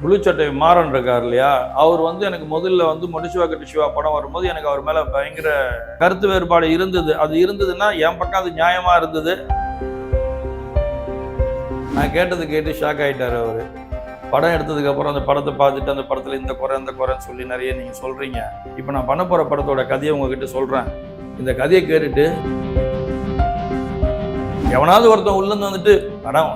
Blue சட்டை மாறன் இருக்கார் இல்லையா? அவர் வந்து எனக்கு முதல்ல வந்து முடிச்சுவா கட்டு சிவா படம் வரும்போது எனக்கு அவர் மேலே பயங்கர கருத்து வேறுபாடு இருந்தது. அது இருந்ததுன்னா என் பக்கம் அது நியாயமாக இருந்தது. நான் கேட்டது கேட்டு ஷாக் ஆகிட்டார் அவர். படம் எடுத்ததுக்கப்புறம் அந்த படத்தை பார்த்துட்டு அந்த படத்தில் இந்த குறை இந்த குறைன்னு சொல்லி நிறைய நீங்கள் சொல்கிறீங்க இப்போ நான் பண்ண போகிற படத்தோட கதையை உங்ககிட்ட சொல்கிறேன் இந்த கதையை கேட்டுட்டு எவனாவது ஒருத்தன் உள்ள இருந்து வந்துட்டு படம்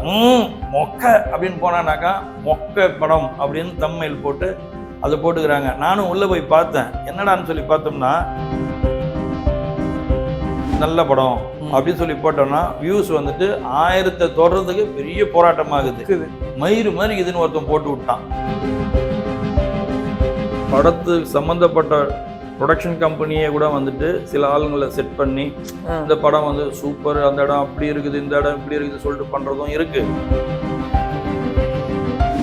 மொக்க அப்படின்னு போனானாக்கா மொக்க படம் அப்படின்னு தம்மையில் போட்டு அதை போட்டுக்கிறாங்க. நானும் உள்ள போய் பார்த்தேன். என்னடான்னு சொல்லி பார்த்தோம்னா நல்ல படம் அப்படின்னு சொல்லி போட்டோம்னா வியூஸ் வந்துட்டு ஆயிரத்தை தொடர்றதுக்கு பெரிய போராட்டமாகுது. மயிறு மாதிரி இதுன்னு ஒருத்தன் போட்டு விட்டான். படத்துக்கு சம்மந்தப்பட்ட ப்ரொடக்ஷன் கம்பெனியே கூட வந்துட்டு சில ஆளுங்களை செட் பண்ணி. இந்த படம் வந்து சூப்பர் அந்த இடம் அப்படி இருக்குது இந்த இடம் இப்படி இருக்குது சொல்லிட்டு பண்றதும் இருக்கு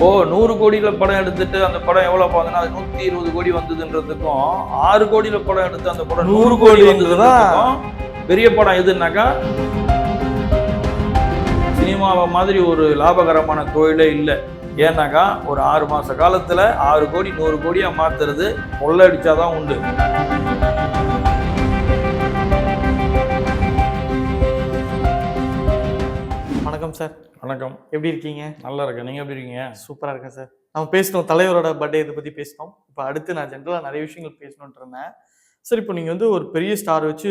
ஓ நூறு கோடியில படம் எடுத்துட்டு அந்த படம் எவ்வளவு பார்த்தோன்னா அது நூத்தி இருபது கோடி வந்ததுன்றதுக்கும் ஆறு கோடியில படம் எடுத்து அந்த படம் நூறு கோடி? வந்ததுன்றதுக்கும் பெரிய படம் எதுனாக்கா சினிமாவை மாதிரி ஒரு லாபகரமான தொழிலே இல்லை ஏன்னாக்கா ஒரு ஆறு மாச காலத்துல ஆறு கோடி நூறு கோடியா மாத்துறது கொள்ளடிச்சாதான் உண்டு வணக்கம் சார். வணக்கம். எப்படி இருக்கீங்க? நல்லா இருக்கேன். நீங்க எப்படி இருக்கீங்க? சூப்பரா இருக்கேன் சார். நம்ம பேசினோம் தலைவரோட பர்த்டே இதை பத்தி பேசினோம். இப்போ அடுத்து நான் ஜென்ரலாக நிறைய விஷயங்கள் பேசணும்னு இருந்தேன். சார் இப்போ நீங்க வந்து ஒரு பெரிய ஸ்டார் வச்சு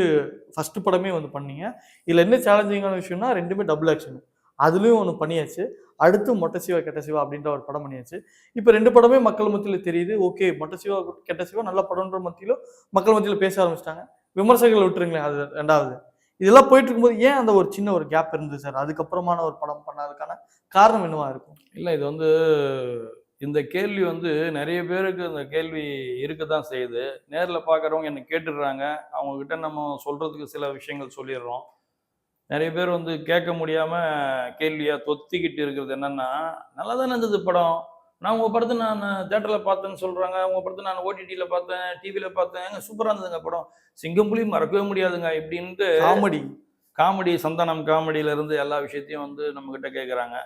ஃபர்ஸ்ட் படமே வந்து பண்ணீங்க. இதுல என்ன சேலஞ்சிங்கான விஷயம்னா ரெண்டுமே டபுள் ஆக்ஷன் அதுலயும் ஒன்று பண்ணியாச்சு. அடுத்து மொட்டை சிவா கெட்ட சிவா அப்படின்ற ஒரு படம் பண்ணியாச்சு. இப்போ ரெண்டு படமே மக்கள் மத்தியில் தெரியுது. ஓகே மொட்டை சிவா கெட்ட சிவா நல்ல படம்ன்ற மத்தியிலும் மக்கள் மத்தியில் பேச ஆரம்பிச்சிட்டாங்க. விமர்சகர்கள் விட்டுருங்களேன். அது ரெண்டாவது. இதெல்லாம் போயிட்டு இருக்கும்போது ஏன் அந்த ஒரு சின்ன ஒரு கேப் இருந்தது சார் அதுக்கப்புறமான ஒரு படம் பண்ணதுக்கான காரணம் என்னவா இருக்கும்? இல்லை இது வந்து இந்த கேள்வி வந்து நிறைய பேருக்கு இந்த கேள்வி இருக்க தான் செய்யுது. நேரில் பார்க்குறவங்க என்னை கேட்டுடுறாங்க. அவங்கக்கிட்ட நம்ம சொல்கிறதுக்கு சில விஷயங்கள் சொல்லிடுறோம். நிறைய பேர் வந்து கேட்க முடியாமல் கேள்வியாக தொத்திக்கிட்டு இருக்கிறது என்னென்னா நல்லா தானே இருந்தது படம்? நான் உங்கள் படத்தை நான் தேட்டரில் பார்த்தேன்னு சொல்கிறாங்க உங்கள் படத்தை நான் ஓடிடியில் பார்த்தேன் டிவியில் பார்த்தேன். ஏங்க சூப்பராக இருந்ததுங்க படம். சிங்கம்புலி மறக்கவே முடியாதுங்க இப்படின்ட்டு காமெடி. காமெடி சந்தானம் காமெடியில இருந்து எல்லா விஷயத்தையும் வந்து நம்ம கிட்ட கேட்குறாங்க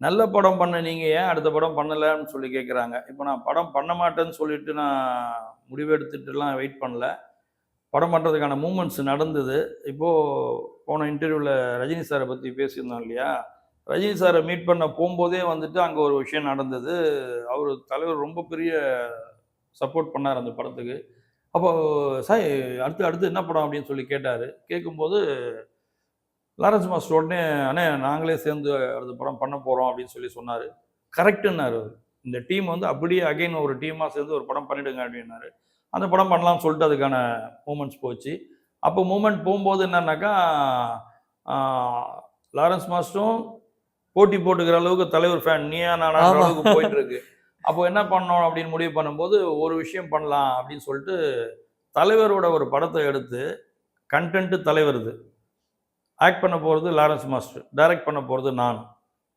நல்ல படம் பண்ண நீங்க ஏன் அடுத்த படம் பண்ணலன்னு சொல்லி கேட்குறாங்க இப்போ நான் படம் பண்ண மாட்டேன்னு சொல்லிட்டு நான் முடிவெடுத்துட்டுலாம் வெயிட் பண்ணல. படம் பண்ணுறதுக்கான மூமெண்ட்ஸ் நடந்தது. இப்போது போன இன்டர்வியூவில் ரஜினி சாரை பற்றி பேசியிருந்தோம் இல்லையா? ரஜினி சாரை மீட் பண்ண போகும்போதே வந்துட்டு அங்கே ஒரு விஷயம் நடந்தது. அவர் தலைவர் ரொம்ப பெரிய சப்போர்ட் பண்ணார் அந்த படத்துக்கு. அப்போ சாய் அடுத்து அடுத்து என்ன படம்? அப்படின்னு சொல்லி கேட்டார். கேட்கும்போது லாரன்ஸ் மாஸ்டர் உடனே அண்ணே நாங்களே சேர்ந்து அடுத்த படம் பண்ண போகிறோம் அப்படின்னு சொல்லி சொன்னார். கரெக்டுன்னாரு இந்த டீம் வந்து அப்படியே அகைன் ஒரு டீமாக சேர்ந்து ஒரு படம் பண்ணிடுங்க அப்படின்னாரு. அந்த படம் பண்ணலாம்னு சொல்லிட்டு அதுக்கான மூமெண்ட்ஸ் போச்சு. அப்போ மூமெண்ட் போகும்போது என்னன்னாக்கா லாரன்ஸ் மாஸ்டரும் போட்டி போட்டுக்கிற அளவுக்கு தலைவர் ஃபேன் நீயா நானா. அளவுக்கு போயிட்டு இருக்கு அப்போ என்ன பண்ணோம் அப்படின்னு முடிவு பண்ணும்போது ஒரு விஷயம் பண்ணலாம் அப்படின்னு சொல்லிட்டு தலைவரோட ஒரு படத்தை எடுத்து கண்டென்ட்டு தலைவருது. ஆக்ட் பண்ண போகிறது லாரன்ஸ் மாஸ்டர் டைரக்ட் பண்ண போகிறது நான்.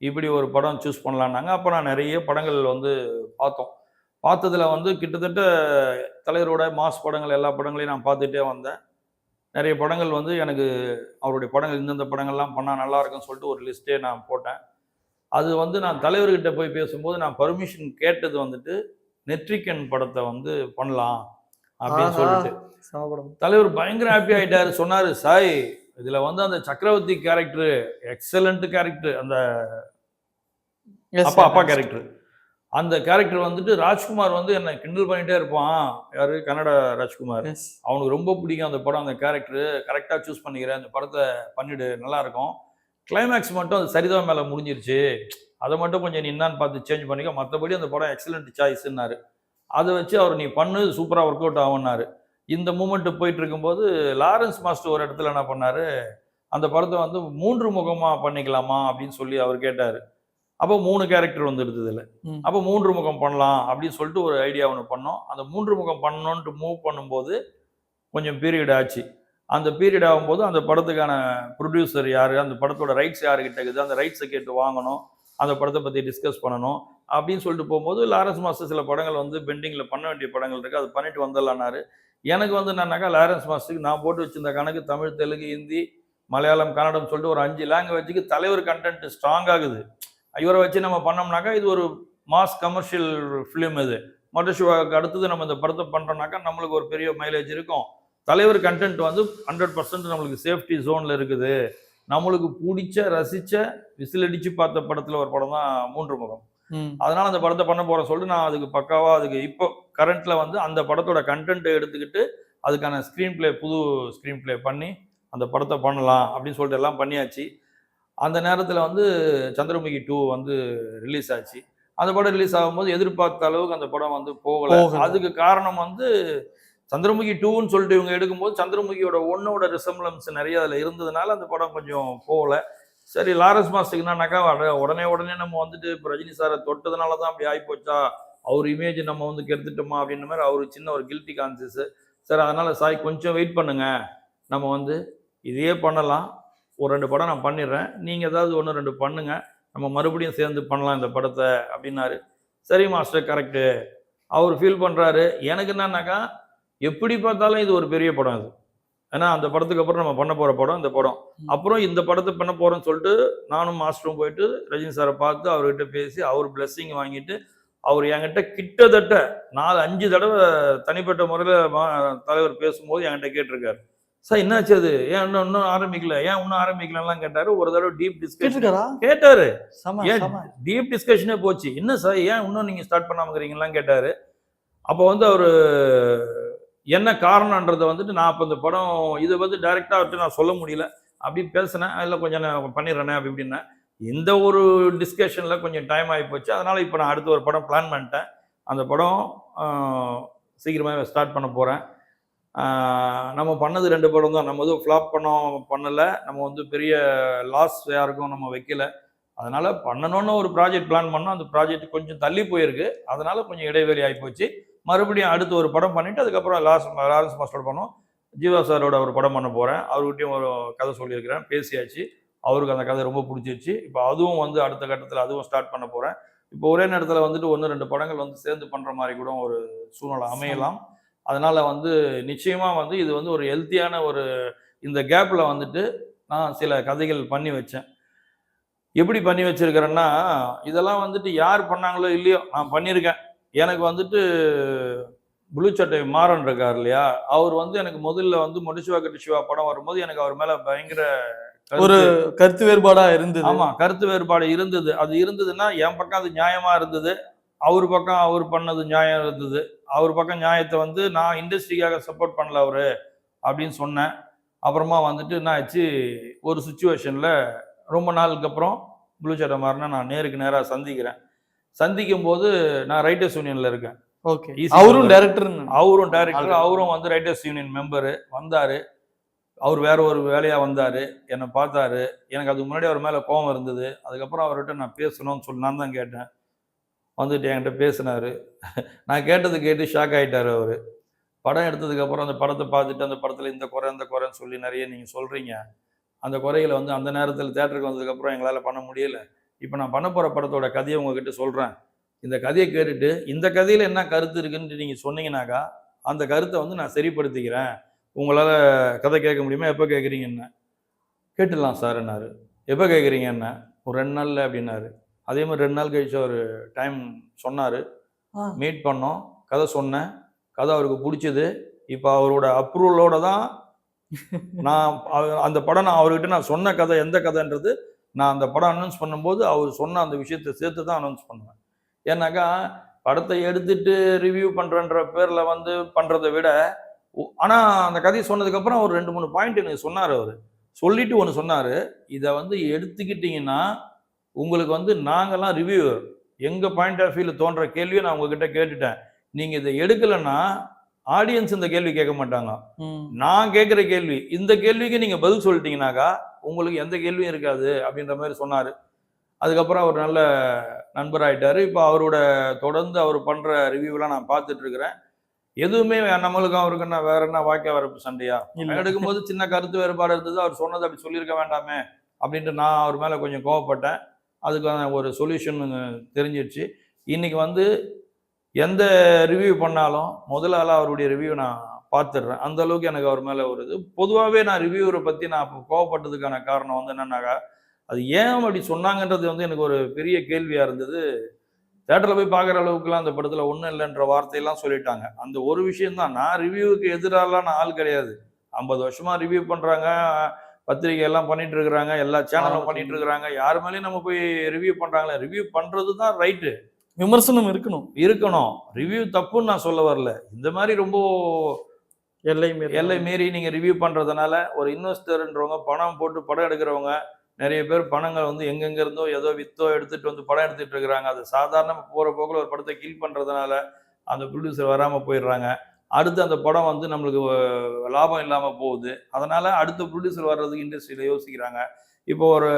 இப்படி ஒரு படம் சூஸ் பண்ணலான்னாங்க. அப்போ நான் நிறைய படங்கள் வந்து பார்த்தோம். பார்த்ததுல வந்து கிட்டத்தட்ட தலைவரோட மாஸ் படங்கள் எல்லா படங்களையும் நான் பார்த்துட்டே வந்தேன். நிறைய படங்கள் வந்து எனக்கு அவருடைய படங்கள் இந்தந்த படங்கள்லாம் பண்ணால் நல்லா இருக்கும்னு சொல்லிட்டு ஒரு லிஸ்ட்டே நான் போட்டேன். அது வந்து நான் தலைவர்கிட்ட போய் பேசும்போது நான் பர்மிஷன் கேட்டது வந்துட்டு நெட்ரிக்கன் படத்தை வந்து பண்ணலாம் அப்படின்னு. சொல்லிட்டு. தலைவர் பயங்கர ஹாப்பி ஆயிட்டாரு. சொன்னாரு சாய் இதுல வந்து அந்த சக்கரவர்த்தி கேரக்டர் எக்ஸலண்ட் கேரக்டர் அந்த அப்பா அப்பா கேரக்டர் அந்த கேரக்டர் வந்துட்டு ராஜ்குமார் வந்து என்னை கிண்டல் பண்ணிட்டே இருப்பான். யாரு? கன்னட ராஜ்குமார். அவனுக்கு ரொம்ப பிடிக்கும் அந்த படம் அந்த கேரக்டர் கரெக்டாக சூஸ் பண்ணிக்கிறேன். அந்த படத்தை பண்ணிடு நல்லா இருக்கும். கிளைமேக்ஸ் மட்டும் அது சரிதான் மேலே முடிஞ்சிருச்சு. அதை மட்டும் கொஞ்சம் நீ என்னன்னு பார்த்து சேஞ்ச் பண்ணிக்க. மற்றபடி அந்த படம் எக்ஸலண்ட் சாய்ஸ்ன்னாரு அதை வச்சு அவர் நீ பண்ணு சூப்பராக ஒர்க் அவுட் ஆகும்னாரு. இந்த மூமெண்ட் போயிட்டு இருக்கும்போது லாரன்ஸ் மாஸ்டர் ஒரு இடத்துல என்ன பண்ணாரு? அந்த படத்தை வந்து மூன்று முகமாக பண்ணிக்கலாமா அப்படின்னு சொல்லி அவர் கேட்டார். அப்போ மூணு கேரக்டர் வந்துடுது இதில். அப்போ மூன்று முகம் பண்ணலாம் அப்படின்னு சொல்லிட்டு ஒரு ஐடியா ஒன்று பண்ணோம். அந்த மூன்று முகம் பண்ணணுன்ட்டு மூவ் பண்ணும்போது கொஞ்சம் பீரியட் ஆச்சு. அந்த பீரியட் ஆகும்போது அந்த படத்துக்கான ப்ரொடியூசர் யார் அந்த படத்தோட ரைட்ஸ் யாருக்கிட்ட இருக்குது அந்த ரைட்ஸை கேட்டு வாங்கணும் அந்த படத்தை பற்றி டிஸ்கஸ் பண்ணணும் அப்படின்னு சொல்லிட்டு போகும்போது லாரன்ஸ் மாஸ்டர் சில படங்கள் வந்து பெண்டிங்கில் பண்ண வேண்டிய படங்கள் இருக்குது அது பண்ணிட்டு வந்துடலான்னாரு. எனக்கு வந்து என்னன்னாக்கா லாரன்ஸ் மாஸ்டருக்கு நான் போட்டு வச்சிருந்த கணக்கு தமிழ் தெலுங்கு ஹிந்தி மலையாளம் கன்னடம் சொல்லிட்டு ஒரு அஞ்சு லாங்குவேஜுக்கு தலைவர் கண்டென்ட் ஸ்ட்ராங் ஆகுது. இவரை வச்சு நம்ம பண்ணோம்னாக்கா இது ஒரு மாஸ் கமர்ஷியல் ஃபிலிம் இது. மொட்டை அடுத்தது நம்ம இந்த படத்தை பண்ணுறோம்னாக்கா நம்மளுக்கு ஒரு பெரிய மைலேஜ் இருக்கும். தலைவர் கண்டென்ட் வந்து ஹண்ட்ரட் பர்சன்ட் நம்மளுக்கு சேஃப்டி ஜோனில் இருக்குது. நம்மளுக்கு பிடிச்ச ரசிச்ச விசில் அடிச்சு பார்த்த படத்துல ஒரு படம் தான் மூன்று முகம். அதனால அந்த படத்தை பண்ண போறேன் சொல்லிட்டு நான் அதுக்கு பக்காவா அதுக்கு இப்போ கரண்ட்ல வந்து அந்த படத்தோட கண்டென்ட்டை எடுத்துக்கிட்டு அதுக்கான ஸ்க்ரீன் ப்ளே புது ஸ்க்ரீன் ப்ளே பண்ணி அந்த படத்தை பண்ணலாம் அப்படின்னு சொல்லிட்டு எல்லாம் பண்ணியாச்சு. அந்த நேரத்தில் வந்து சந்திரமுகி டூ வந்து ரிலீஸ் ஆச்சு. அந்த படம் ரிலீஸ் ஆகும்போது எதிர்பார்த்த அளவுக்கு அந்த படம் வந்து போகல. அதுக்கு காரணம் வந்து சந்திரமுகி டூன்னு சொல்லிட்டு இவங்க எடுக்கும்போது சந்திரமுகியோட ஒன்னோட ரிசம்பிளன்ஸ் நிறைய அதில் இருந்ததுனால அந்த படம் கொஞ்சம் போகல. சரி லாரன்ஸ் மாஸ்டருக்கு உடனே உடனே நம்ம வந்துட்டு இப்போ ரஜினி சாரை தொட்டதுனால தான் அப்படி ஆகிப்போச்சா அவர் இமேஜ் நம்ம வந்து கெடுத்துட்டோமா? அப்படின்ற மாதிரி அவர் சின்ன ஒரு கில்ட்டி கான்சியஸ் சார் அதனால் சாய் கொஞ்சம் வெயிட் பண்ணுங்க. நம்ம வந்து இதையே பண்ணலாம். ஒரு ரெண்டு படம் நான் பண்ணிடுறேன். நீங்கள் ஏதாவது ஒன்று ரெண்டு பண்ணுங்கள் நம்ம மறுபடியும் சேர்ந்து பண்ணலாம் இந்த படத்தை அப்படின்னாரு. சரி மாஸ்டர் கரெக்டு அவர் ஃபீல் பண்ணுறாரு எனக்கு என்னன்னாக்கா எப்படி பார்த்தாலும் இது ஒரு பெரிய படம் இது ஏன்னா அந்த படத்துக்கு அப்புறம் நம்ம பண்ண போகிற படம் இந்த படம். அப்புறம் இந்த படத்தை பண்ண போகிறோம்னு சொல்லிட்டு நானும் மாஸ்டரும் போயிட்டு ரஜினி சாரை பார்த்து அவர்கிட்ட பேசி அவர் பிளெஸ்ஸிங் வாங்கிட்டு அவர் என்கிட்ட கிட்டத்தட்ட நாலு அஞ்சு தடவை தனிப்பட்ட முறையில் தலைவர் பேசும்போது என்கிட்ட கேட்டிருக்காரு. சார் என்னாச்சு அது? ஏன் இன்னும் இன்னும் ஆரம்பிக்கல? ஏன் இன்னும் ஆரம்பிக்கலலாம் கேட்டாரு. ஒரு தடவை டீப் டிஸ்கஷன் கேட்டாரு. ஏன் டீப் டிஸ்கஷனே போச்சு. என்ன சார் ஏன் இன்னும் நீங்க ஸ்டார்ட் பண்ணாமக்கிறீங்கலாம் கேட்டாரு. அப்போ வந்து அவரு என்ன காரணன்றதை வந்துட்டு நான் அப்போ இந்த படம் இதை வந்து டைரெக்டாக வந்துட்டு நான் சொல்ல முடியல. அப்படி பேசினேன். அதில் கொஞ்சம் நான் பண்ணிடுறேனே அப்படி இப்படின்னேன் இந்த ஒரு டிஸ்கஷனில் கொஞ்சம் டைம் ஆகி போச்சு. அதனால் இப்போ நான் அடுத்த ஒரு படம் பிளான் பண்ணிட்டேன். அந்த படம் சீக்கிரமாகவே ஸ்டார்ட் பண்ண போகிறேன் நம்ம பண்ணது ரெண்டு படம் தான். நம்ம எதுவும் ஃப்ளாப் பண்ணோம் பண்ணலை. நம்ம வந்து பெரிய லாஸ் யாருக்கும் நம்ம வைக்கல. அதனால் பண்ணணும்னு ஒரு ப்ராஜெக்ட் பிளான் பண்ணோம். அந்த ப்ராஜெக்ட் கொஞ்சம் தள்ளி போயிருக்கு. அதனால் கொஞ்சம் இடைவெளி ஆகி போச்சு. மறுபடியும் அடுத்து ஒரு படம் பண்ணிட்டு அதுக்கப்புறம் லாஸ் லாரன்ஸ் மாஸ்டர் பண்ணோம் ஜீவா சாரோட ஒரு படம் பண்ண போகிறேன் அவர்கிட்டையும் ஒரு கதை சொல்லியிருக்கிறேன். பேசியாச்சு. அவருக்கு அந்த கதை ரொம்ப பிடிச்சிருச்சு. இப்போ அதுவும் வந்து அடுத்த கட்டத்தில் அதுவும் ஸ்டார்ட் பண்ண போகிறேன் இப்போ ஒரே நேரத்தில் வந்துட்டு ஒன்று ரெண்டு படங்கள் வந்து சேர்ந்து பண்ணுற மாதிரி கூட ஒரு சூழ்நிலை அமையலாம். அதனால் வந்து நிச்சயமாக வந்து இது வந்து ஒரு ஹெல்த்தியான ஒரு இந்த கேப்பில் வந்துட்டு நான் சில கதைகள் பண்ணி வச்சேன். எப்படி பண்ணி வச்சுருக்கிறேன்னா இதெல்லாம் வந்துட்டு யார் பண்ணாங்களோ இல்லையோ நான் பண்ணியிருக்கேன். எனக்கு வந்துட்டு ப்ளூ சட்டை மாறன் இருக்கார் இல்லையா? அவர் வந்து எனக்கு முதல்ல வந்து முடிச்சுவா கட்டு சிவா படம் வரும்போது எனக்கு அவர் மேல பயங்கர ஒரு கருத்து வேறுபாடா இருந்தது. ஆமா கருத்து வேறுபாடு இருந்தது. அது இருந்ததுன்னா என் பக்கம் அது நியாயமா இருந்தது. அவர் பக்கம் அவர் பண்ணது நியாயம் இருந்தது. அவர் பக்கம் நியாயத்தை வந்து நான் இண்டஸ்ட்ரிக்காக சப்போர்ட் பண்ணல அவரு அப்படின்னு சொன்னேன். அப்புறமா வந்துட்டு என்ன ஆச்சு? ஒரு சுச்சுவேஷன்ல ரொம்ப நாளுக்கு அப்புறம் ப்ளூ சட்டை மாறினா நான் நேருக்கு நேராக சந்திக்கிறேன். சந்திக்கும் போது நான் ரைட்டர்ஸ் யூனியன்ல இருக்கேன். ஓகே Easy அவரும். டைரக்டர் அவரும் டைரக்டர். அவரும் வந்து ரைட்டர்ஸ் யூனியன் மெம்பரு வந்தாரு. அவர் வேற ஒரு வேலையா வந்தாரு. என்னை பார்த்தாரு. எனக்கு அதுக்கு முன்னாடி அவர் மேல கோபம் இருந்தது. அதுக்கப்புறம் அவர்கிட்ட நான் பேசணும்னு சொல்லி நான் தான் கேட்டேன். வந்துட்டு என்கிட்ட பேசினாரு. நான் கேட்டது கேட்டு ஷாக் ஆயிட்டாரு அவரு. படம் எடுத்ததுக்கு அப்புறம் அந்த படத்தை பார்த்துட்டு அந்த படத்துல இந்த குறை இந்த குறைன்னு சொல்லி நிறைய நீங்க சொல்றீங்க. அந்த குறைகளை வந்து அந்த நேரத்தில் தேட்டருக்கு வந்ததுக்கு அப்புறம் எங்களால பண்ண முடியல. இப்போ நான் பண்ண போற படத்தோட கதையை உங்ககிட்ட சொல்றேன். இந்த கதையை கேட்டுட்டு இந்த கதையில என்ன கருத்து இருக்குன்னு நீங்க சொன்னீங்கன்னாக்கா அந்த கருத்தை வந்து நான் சரிப்படுத்திக்கிறேன். உங்களால் கதை கேட்க முடியுமா? எப்போ கேட்குறீங்க என்ன? கேட்டுடலாம் சார் என்னாரு. எப்போ கேட்குறீங்க என்ன? ஒரு ரெண்டு நாளில் அப்படின்னாரு. அதே மாதிரி ரெண்டு நாள் கழிச்சு ஒரு டைம் சொன்னார். மீட் பண்ணோம். கதை சொன்னேன். கதை அவருக்கு பிடிச்சது. இப்போ அவரோட அப்ரூவலோட தான் நான் அந்த படம் நான் அவர்கிட்ட நான் சொன்ன கதை எந்த கதைன்றது நான் அந்த படம் அனௌன்ஸ் பண்ணும்போது அவர் சொன்ன அந்த விஷயத்தை சேர்த்து தான் அனௌன்ஸ் பண்ணுவேன். ஏன்னாக்கா படத்தை எடுத்துட்டு ரிவ்யூ பண்றேன்ற பேர்ல வந்து பண்றதை விட ஒ- ஆனா அந்த கதையை சொன்னதுக்கு அப்புறம் ஒரு ரெண்டு மூணு பாயிண்ட் எனக்கு சொன்னார் அவர். சொல்லிட்டு ஒன்று சொன்னாரு. இதை வந்து எடுத்துக்கிட்டீங்கன்னா உங்களுக்கு வந்து நாங்கெல்லாம் ரிவ்யூ எங்க பாயிண்ட் ஆஃப் வியூல தோன்ற கேள்வியை நான் உங்ககிட்ட கேட்டுட்டேன். நீங்க இதை எடுக்கலைன்னா ஆடியன்ஸ் இந்த கேள்வி கேட்க மாட்டாங்க. நான் கேட்குற கேள்வி இந்த கேள்விக்கு நீங்க பதில் சொல்லிட்டீங்கனாக்கா உங்களுக்கு எந்த கேள்வியும் இருக்காது அப்படின்ற மாதிரி சொன்னாரு. அதுக்கப்புறம் அவர் நல்ல நண்பராயிட்டாரு இப்போ அவரோட தொடர்ந்து அவர் பண்ற ரிவ்யூலாம் நான் பார்த்துட்டு இருக்கிறேன். எதுவுமே நம்மளுக்கும் அவருக்கு என்ன வேற என்ன வாக்கிய வரப்பு சண்டையா. எடுக்கும்போது சின்ன கருத்து வேறுபாடு இருந்தது. அவர் சொன்னது அப்படி சொல்லியிருக்க வேண்டாமே அப்படின்ட்டு நான் அவர் மேல கொஞ்சம் கோவப்பட்டேன். அதுக்கான ஒரு சொல்யூஷன் தெரிஞ்சிருச்சு. இன்னைக்கு வந்து எந்த ரிவ்யூ பண்ணாலும் முதல் ஆளா அவருடைய ரிவ்யூ நான் பார்த்துடுறேன். அந்த அளவுக்கு எனக்கு அவர் மேல ஒரு இது. பொதுவாகவே நான் ரிவ்யூவரை பத்தி நான் அப்போ கோவப்பட்டதுக்கான காரணம் வந்து என்னன்னாக்கா அது ஏன் அப்படி சொன்னாங்கன்றது வந்து எனக்கு ஒரு பெரிய கேள்வியா இருந்தது. தேட்டரில் போய் பார்க்குற அளவுக்குலாம் அந்த படத்தில் ஒன்றும் இல்லைன்ற வார்த்தையெல்லாம் சொல்லிட்டாங்க. அந்த ஒரு விஷயம்தான் நான் ரிவ்யூவுக்கு எதிராலாம் நான் ஆள் கிடையாது. ஐம்பது வருஷமா ரிவ்யூ பண்ணுறாங்க பத்திரிகை எல்லாம் பண்ணிட்டு இருக்கிறாங்க எல்லா சேனலும். பண்ணிட்டு இருக்கிறாங்க. யார் மேலேயும் நம்ம போய் ரிவ்யூ பண்றாங்களே. ரிவ்யூ பண்றது தான் ரைட்டு விமர்சனம் இருக்கணும். இருக்கணும். ரிவ்யூ தப்புன்னு நான் சொல்ல வரல. இந்த மாதிரி ரொம்ப எல்லை மீறி. எல்லை மீறி நீங்கள் ரிவ்யூ பண்ணுறதுனால ஒரு இன்வெஸ்டர்ன்றவங்க பணம் போட்டு படம் எடுக்கிறவங்க நிறைய பேர் பணங்கள் வந்து எங்கெங்க இருந்தோ ஏதோ வித்தோ எடுத்துட்டு வந்து படம் எடுத்துட்டு இருக்கிறாங்க. அது சாதாரண போகிற போக்கில் ஒரு படத்தை கில் பண்ணுறதுனால அந்த ப்ரொடியூசர் வராமல் போயிடுறாங்க. அடுத்து அந்த படம் வந்து நம்மளுக்கு லாபம் இல்லாமல் போகுது. அதனால் அடுத்த ப்ரொடியூசர் வர்றதுக்கு இண்டஸ்ட்ரியில் யோசிக்கிறாங்க. இப்போ ஒரு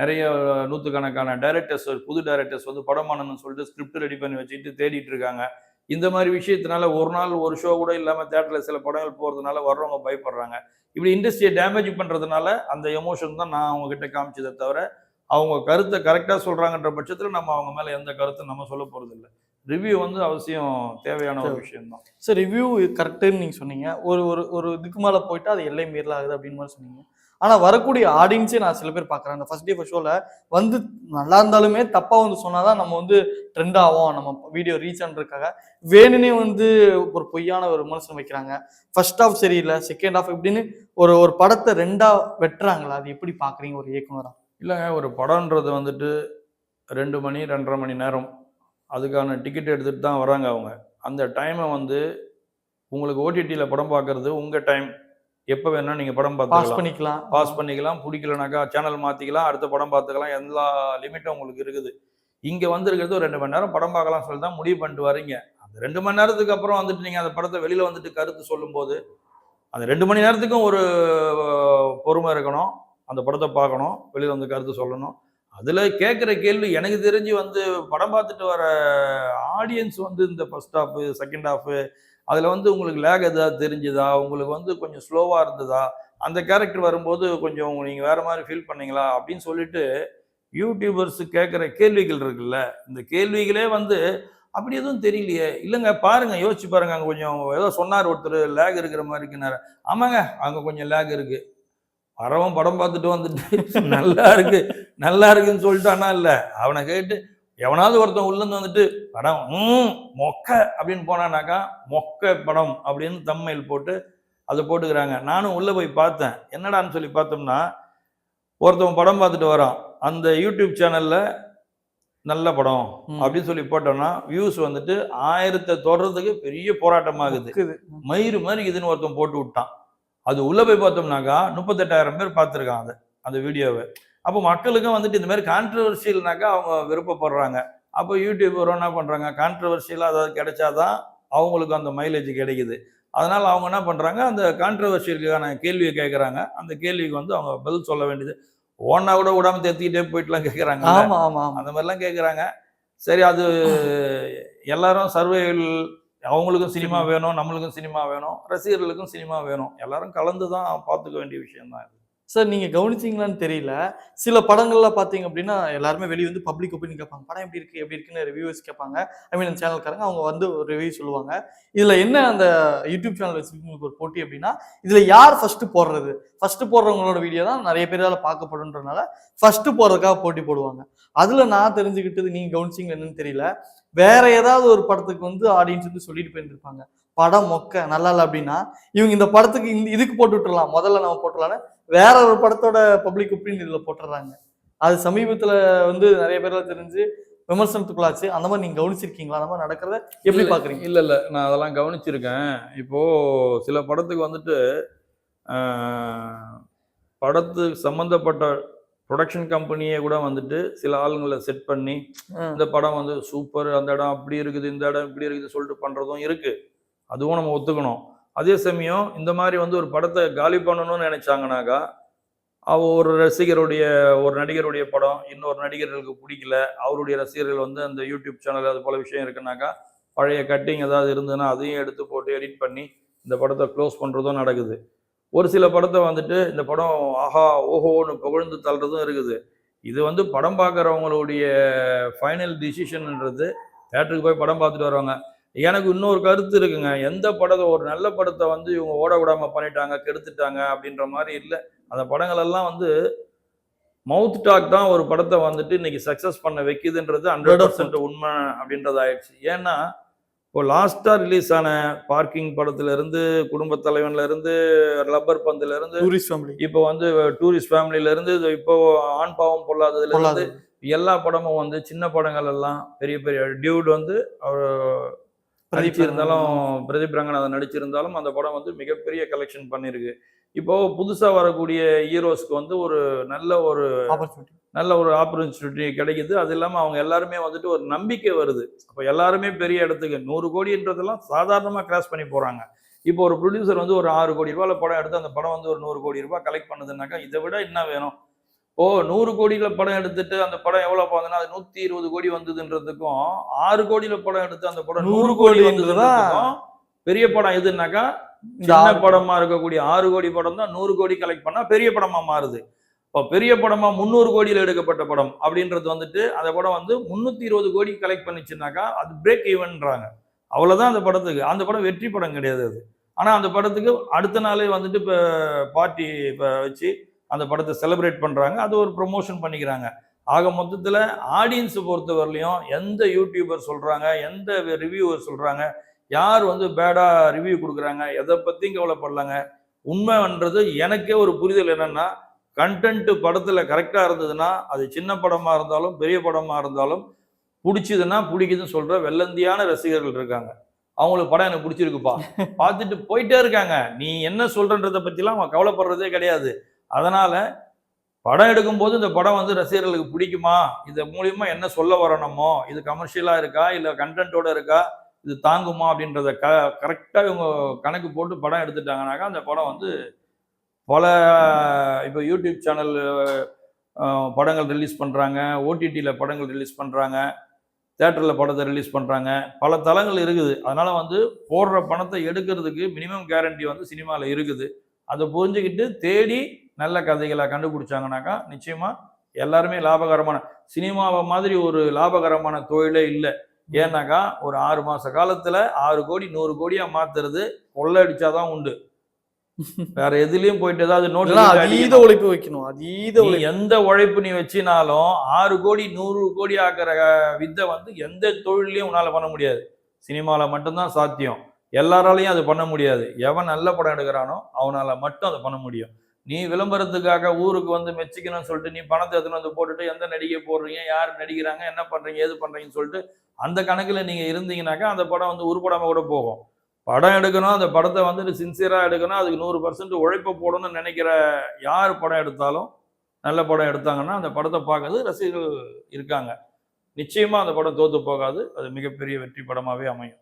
நிறைய நூற்றுக்கணக்கான டைரக்டர்ஸ் புது டைரக்டர்ஸ் வந்து படம் பண்ணணும்னு சொல்லிட்டு ஸ்கிரிப்ட் ரெடி பண்ணி வச்சுட்டு தேடிட்டு இருக்காங்க. இந்த மாதிரி விஷயத்தினால ஒரு நாள் ஒரு ஷோ கூட இல்லாம தேட்டர்ல சில படங்கள் போறதுனால வர்றவங்க பயப்படுறாங்க. இப்படி இண்டஸ்ட்ரியை டேமேஜ் பண்றதுனால அந்த எமோஷன் தான் நான் அவங்க கிட்ட காமிச்சதை தவிர அவங்க கருத்தை கரெக்டா சொல்றாங்கன்ற பட்சத்துல நம்ம அவங்க மேல எந்த கருத்தும் நம்ம சொல்ல போறது இல்லை ரிவ்யூ வந்து அவசியம் தேவையான ஒரு விஷயம் தான் சார் ரிவ்யூ கரெக்டுன்னு நீங்கள் சொன்னீங்க. ஒரு ஒரு ஒரு இதுக்கு மேலே போயிட்டு அது எல்லை மீறல் ஆகுது அப்படின்னு மாதிரி சொன்னீங்க. ஆனால் வரக்கூடிய ஆடியன்ஸே நான் சில பேர் பார்க்குறேன். அந்த ஃபர்ஸ்ட் டே ஃபர்ஸ்ட் ஷோவில் வந்து நல்லா இருந்தாலுமே தப்பாக வந்து சொன்னால் தான் நம்ம வந்து ட்ரெண்ட் ஆகும் நம்ம வீடியோ ரீச் ஆனதுக்காக வேணுனே வந்து ஒரு பொய்யான ஒரு விமர்சனம் வைக்கிறாங்க. ஃபர்ஸ்ட் ஆஃப் சரியில்லை செகண்ட் ஆஃப் இப்படின்னு ஒரு ஒரு படத்தை ரெண்டாக வெட்டுறாங்களா? அது எப்படி பார்க்குறீங்க ஒரு இயக்குநராக இல்லைங்க ஒரு படம்ன்றது வந்துட்டு ரெண்டு மணி ரெண்டரை மணி நேரம். அதுக்கான டிக்கெட் எடுத்துகிட்டு தான் வராங்க அவங்க. அந்த டைமை வந்து உங்களுக்கு ஓடிடியில் படம் பார்க்கறது உங்கள் டைம் எப்போ வேணா நீங்கள் படம் பாஸ் பார்த்துக்கலாம். பண்ணிக்கலாம். பாஸ் பண்ணிக்கலாம். பிடிக்கலனாக்கா சேனல் மாற்றிக்கலாம் அடுத்த படம் பார்த்துக்கலாம். எல்லா லிமிட்டும் உங்களுக்கு இருக்குது. இங்கே வந்திருக்கிறது ஒரு ரெண்டு மணி நேரம் படம் பார்க்கலாம் சொல்லி தான் முடிவு பண்ணிட்டு வரீங்க. அந்த ரெண்டு மணி நேரத்துக்கு அப்புறம் வந்துட்டு நீங்கள் அந்த படத்தை வெளியில் வந்துட்டு கருத்து சொல்லும்போது அந்த ரெண்டு மணி நேரத்துக்கும் ஒரு பொறுமை இருக்கணும். அந்த படத்தை பார்க்கணும். வெளியில் வந்து கருத்து சொல்லணும். அதில் கேட்குற கேள்வி எனக்கு தெரிஞ்சு வந்து படம் பார்த்துட்டு வர ஆடியன்ஸ் வந்து இந்த ஃபர்ஸ்ட் ஹாஃபு செகண்ட் ஹாஃபு அதில் வந்து உங்களுக்கு லேக் எதாவது தெரிஞ்சுதா? உங்களுக்கு வந்து கொஞ்சம் ஸ்லோவாக இருந்ததா? அந்த கேரக்டர் வரும்போது கொஞ்சம் நீங்கள் வேறு மாதிரி ஃபீல் பண்ணீங்களா? அப்படின்னு சொல்லிட்டு யூடியூபர்ஸ் கேட்குற கேள்விகள் இருக்குல்ல? இந்த கேள்விகளே வந்து அப்படி எதுவும் தெரியலையே. இல்லைங்க பாருங்க யோசிச்சு பாருங்க அங்கே கொஞ்சம் ஏதோ சொன்னார் ஒருத்தர் லேக் இருக்கிற மாதிரி இருக்குனாரு. ஆமாங்க அங்கே கொஞ்சம் லேக் இருக்கு. வரவன் படம் பார்த்துட்டு வந்துட்டு நல்லா இருக்கு நல்லா இருக்குன்னு சொல்லிட்டானா இல்லை? அவனை கேட்டு எவனாவது ஒருத்தன் உள்ளேருந்து வந்துட்டு படம் ம் மொக்க அப்படின்னு போனானாக்கா மொக்க படம் அப்படின்னு தம்மையில் போட்டு அதை போட்டுக்கிறாங்க. நானும் உள்ளே போய் பார்த்தேன். என்னடான்னு சொல்லி பார்த்தோம்னா ஒருத்தவன் படம் பார்த்துட்டு வரான். அந்த யூடியூப் சேனலில் நல்ல படம். அப்படின்னு சொல்லி போட்டோம்னா வியூஸ் வந்துட்டு ஆயிரத்தை தொடர்றதுக்கு பெரிய போராட்டமாகுது. மயிறு மாதிரி இதுன்னு ஒருத்தன் போட்டு விட்டான். அது உள்ள போய் பார்த்தோம்னாக்கா முப்பத்தெட்டாயிரம் பேர் பார்த்துருக்கான் அதை அந்த வீடியோவை. அப்போ மக்களுக்கும் வந்துட்டு இந்த மாதிரி கான்ட்ரவர்ஷியல்னாக்கா அவங்க விருப்பப்படுறாங்க. அப்போ யூடியூபர் என்ன பண்ணுறாங்க கான்ட்ரவர்ஷியலாக அதாவது கிடைச்சாதான் அவங்களுக்கு அந்த மைலேஜ் கிடைக்குது. அதனால அவங்க என்ன பண்ணுறாங்க அந்த கான்ட்ரவர்ஷியலுக்கான கேள்வியை கேட்குறாங்க அந்த கேள்விக்கு வந்து அவங்க பதில் சொல்ல வேண்டியது. ஓனா கூட விடாம தேத்திக்கிட்டே போயிட்டுலாம் கேட்குறாங்க ஆமா ஆமா ஆமா. அந்த மாதிரிலாம் கேட்குறாங்க சரி அது எல்லாரும் சர்வைவல் அவங்களுக்கும் சினிமா வேணும் நம்மளுக்கும் சினிமா வேணும் ரசிகர்களுக்கும் சினிமா வேணும். எல்லாரும் கலந்து தான் பார்த்துக்க வேண்டிய விஷயம் தான் சார் நீங்கள் கவனிச்சீங்களான்னு தெரியல. சில படங்கள்லாம் பார்த்தீங்க அப்படின்னா எல்லாருமே வெளியே வந்து பப்ளிக் ஒப்பீனியன் கேட்பாங்க. படம் எப்படி இருக்குது எப்படி இருக்குன்னு ரிவ்யூஸ் கேட்பாங்க. ஐ மீன் சேனல்காரங்க அவங்க வந்து ஒரு ரிவ்யூ சொல்லுவாங்க. இதில் என்ன அந்த யூடியூப் சேனல் வச்சிருக்கவங்களுக்கு ஒரு போட்டி அப்படின்னா இதில் யார் ஃபஸ்ட்டு போடுறது? ஃபஸ்ட்டு போடுறவங்களோட வீடியோ தான் நிறைய பேரால் பார்க்கப்படுன்றனால ஃபஸ்ட்டு போடுறதுக்காக போட்டி போடுவாங்க. அதில் நான் தெரிஞ்சுக்கிட்டது நீங்கள் கவனிச்சிங்க என்னன்னு தெரியல. வேற ஏதாவது ஒரு படத்துக்கு வந்து ஆடியன்ஸ் வந்து சொல்லிட்டு போயிருந்துருப்பாங்க. படம் மொக்க நல்லா இல்லை அப்படின்னா இவங்க இந்த படத்துக்கு இந்த இதுக்கு போட்டு விட்டுறலாம். முதல்ல நம்ம போட்டுடலாம்னு வேற ஒரு படத்தோட பப்ளிக் ஒப்பீனியன் இதுல போட்டுறாங்க. அது சமீபத்துல வந்து நிறைய பேர்ல தெரிஞ்சு விமர்சனத்துக்குள்ளாச்சு. அந்த மாதிரி நீங்க கவனிச்சிருக்கீங்களா? அந்த மாதிரி நடக்கிறத எப்படி இல்ல, பாக்குறீங்க? இல்ல இல்ல. நான் அதெல்லாம் கவனிச்சிருக்கேன். இப்போ சில படத்துக்கு வந்துட்டு படத்து சம்பந்தப்பட்ட ப்ரொடக்ஷன் கம்பெனியே கூட வந்துட்டு சில ஆளுங்களை செட் பண்ணி. இந்த படம் வந்து சூப்பர் அந்த இடம் அப்படி இருக்குது இந்த இடம் இப்படி இருக்குது சொல்லிட்டு பண்றதும் இருக்கு. அதுவும் நம்ம ஒத்துக்கணும். அதே சமயம் இந்த மாதிரி வந்து ஒரு படத்தை காலி பண்ணணும்னு நினைச்சாங்கனாக்கா அவ ஒரு ரசிகருடைய ஒரு நடிகருடைய படம் இன்னொரு நடிகர்களுக்கு பிடிக்கல. அவருடைய ரசிகர்கள் வந்து அந்த யூடியூப் சேனல் அது போல விஷயம் இருக்குனாக்கா பழைய கட்டிங் ஏதாவது இருந்ததுன்னா அதையும் எடுத்து போட்டு எடிட் பண்ணி இந்த படத்தை க்ளோஸ் பண்ணுறதும் நடக்குது. ஒரு சில படத்தை வந்துட்டு இந்த படம் ஆஹா ஓஹோன்னு புகழ்ந்து தள்ளுறதும் இருக்குது. இது வந்து படம் பார்க்குறவங்களுடைய ஃபைனல் டிசிஷன்ன்றது தேட்டருக்கு போய் படம் பார்த்துட்டு வருவாங்க. எனக்கு இன்னொரு கருத்து இருக்குங்க. எந்த படத்தை ஒரு நல்ல படத்தை வந்து இவங்க ஓட விடாம பண்ணிட்டாங்க கெடுத்துட்டாங்க அப்படின்ற மாதிரி இல்லை. அந்த படங்கள் எல்லாம் வந்து மவுத் டாக் தான் ஒரு படத்தை வந்துட்டு இன்னைக்கு சக்சஸ் பண்ண வைக்குதுன்றது ஹண்ட்ரட் பர்சன்ட் உண்மை அப்படின்றது ஆயிடுச்சு ஏன்னா இப்போ லாஸ்டா ரிலீஸ் ஆன பார்க்கிங் படத்துல இருந்து குடும்ப தலைவன்ல இருந்து ரப்பர் பந்துல இருந்து டூரிஸ்ட் ஃபேமிலி இப்போ வந்து டூரிஸ்ட் ஃபேமிலில இருந்து இப்போ ஆண் பாவம் பொல்லாததுல பொல்லாது இருந்து எல்லா படமும் வந்து சின்ன படங்கள் எல்லாம் பெரிய பெரிய டியூட் வந்து அவர் நடிச்சிருந்தாலும் பிரதீப் ரங்கநாதன் நடிச்சிருந்தாலும் அந்த படம் வந்து மிகப்பெரிய கலெக்ஷன் பண்ணியிருக்கு இப்போ புதுசா வரக்கூடிய ஹீரோஸ்க்கு வந்து ஒரு நல்ல ஒரு நல்ல ஒரு ஆப்பர்ச்சுனிட்டி கிடைக்குது. அது இல்லாமல் அவங்க எல்லாருமே வந்துட்டு ஒரு நம்பிக்கை வருது. அப்போ எல்லாருமே பெரிய இடத்துக்கு நூறு கோடின்றதெல்லாம் சாதாரணமாக கிராஸ் பண்ணி போகிறாங்க இப்போ ஒரு ப்ரொடியூசர் வந்து ஒரு ஆறு கோடி ரூபாயில் படம் எடுத்து அந்த படம் வந்து ஒரு நூறு கோடி ரூபாய் கலெக்ட் பண்ணுதுன்னாக்கா இதை விட என்ன வேணும்? ஓ நூறு கோடியில படம் எடுத்துட்டு அந்த படம் எவ்வளவு போகுதுன்னா அது நூத்தி இருபது கோடி வந்ததுன்றதுக்கும் ஆறு கோடியில படம் எடுத்து அந்த படம் நூறு கோடி? வந்ததுன்றதுக்கும் பெரிய படம் எதுனாக்கா இந்த சின்ன படமா இருக்கக்கூடிய ஆறு கோடி படம் தான் நூறு கோடி கலெக்ட் பண்ணா பெரிய படமா மாறுது. இப்போ பெரிய படமா முந்நூறு கோடியில் எடுக்கப்பட்ட படம் அப்படின்றது வந்துட்டு அந்த படம் வந்து முந்நூத்தி இருபது கோடி கலெக்ட் பண்ணிச்சுனாக்கா அது பிரேக் ஈவன்றாங்க அவ்வளவுதான் அந்த படத்துக்கு. அந்த படம் வெற்றி படம் கிடையாது அது. ஆனா அந்த படத்துக்கு அடுத்த நாளே வந்துட்டு இப்போ பார்ட்டி இப்போ வச்சு அந்த படத்தை செலிப்ரேட் பண்றாங்க. அது ஒரு ப்ரொமோஷன் பண்ணிக்கிறாங்க. ஆக மொத்தத்துல ஆடியன்ஸை பொறுத்த வரலையும் எந்த யூடியூபர் சொல்றாங்க எந்த ரிவ்யூவர் சொல்றாங்க யார் வந்து பேடா ரிவ்யூ கொடுக்குறாங்க எதை பத்தியும் கவலைப்படலாங்க. உண்மைன்றது எனக்கே ஒரு புரிதல் என்னன்னா கண்டென்ட் படத்துல கரெக்டா இருந்ததுன்னா அது சின்ன படமா இருந்தாலும் பெரிய படமா இருந்தாலும் பிடிச்சதுன்னா பிடிக்குதுன்னு சொல்ற வெள்ளந்தியான ரசிகர்கள் இருக்காங்க. அவங்களுக்கு படம் எனக்கு பிடிச்சிருக்குப்பா. பார்த்துட்டு போயிட்டே இருக்காங்க. நீ என்ன சொல்றன்றதை பத்திலாம் அவங்க கவலைப்படுறதே கிடையாது. அதனால் படம் எடுக்கும்போது இந்த படம் வந்து ரசிகர்களுக்கு பிடிக்குமா? இது மூலியமா என்ன சொல்ல வரணுமோ? இது கமர்ஷியலாக இருக்கா? இல்லை கண்டென்ட்டோட இருக்கா? இது தாங்குமா? அப்படின்றத க கரெக்டாக இவங்க கணக்கு போட்டு படம் எடுத்துட்டாங்கனாக்கா அந்த படம் வந்து பல இப்போ யூடியூப் சேனல் படங்கள் ரிலீஸ் பண்ணுறாங்க ஓடிடியில் படங்கள் ரிலீஸ் பண்ணுறாங்க தேட்டரில் படத்தை ரிலீஸ் பண்ணுறாங்க பல தளங்கள் இருக்குது. அதனால் வந்து போடுற பணத்தை எடுக்கிறதுக்கு மினிமம் கேரண்டி வந்து சினிமாவில் இருக்குது. அதை புரிஞ்சுக்கிட்டு தேடி நல்ல கதைகளை கண்டுபிடிச்சாங்கனாக்கா நிச்சயமாக எல்லாருமே லாபகரமான சினிமாவை மாதிரி ஒரு லாபகரமான தொழிலே இல்லை. ஏன்னாக்கா ஒரு ஆறு மாச காலத்துல ஆறு கோடி நூறு கோடியா மாத்துறது கொள்ளை அடிச்சாதான் உண்டு. வேற எதுலயும் போயிட்டு ஏதாவது இதெல்லாம் அதீத நோட்டு உழைப்பு வைக்கணும் அதீத எந்த உழைப்பு நீ வச்சினாலும் ஆறு கோடி நூறு கோடி ஆக்குற வித்தை வந்து எந்த தொழிலையும் உன்னால பண்ண முடியாது. சினிமால மட்டும்தான் சாத்தியம். எல்லாராலையும் அது பண்ண முடியாது. எவன் நல்ல படம் எடுக்கிறானோ அவனால மட்டும் அதை பண்ண முடியும். நீ விளம்பரத்துக்காக ஊருக்கு வந்து மெச்சிக்கணும்னு சொல்லிட்டு நீ பணத்தை எடுத்துன்னு வந்து போட்டுட்டு எந்த நடிகை போடுறீங்க யார் நடிக்கிறாங்க என்ன பண்ணுறீங்க ஏது பண்ணுறீங்கன்னு சொல்லிட்டு அந்த கணக்கில் நீங்கள் இருந்தீங்கன்னாக்கா அந்த படம் வந்து உருப்படாமல் கூட போகும். படம் எடுக்கணும் அந்த படத்தை வந்துட்டு சின்சியராக எடுக்கணும் அதுக்கு நூறு பர்சன்ட் உழைப்பை போடணும்னு நினைக்கிற யார் படம் எடுத்தாலும் நல்ல படம் எடுத்தாங்கன்னா அந்த படத்தை பார்க்கறது ரசிகர்கள் இருக்காங்க. நிச்சயமாக அந்த படம் தோற்று போகாது அது மிகப்பெரிய வெற்றி படமாகவே அமையும்.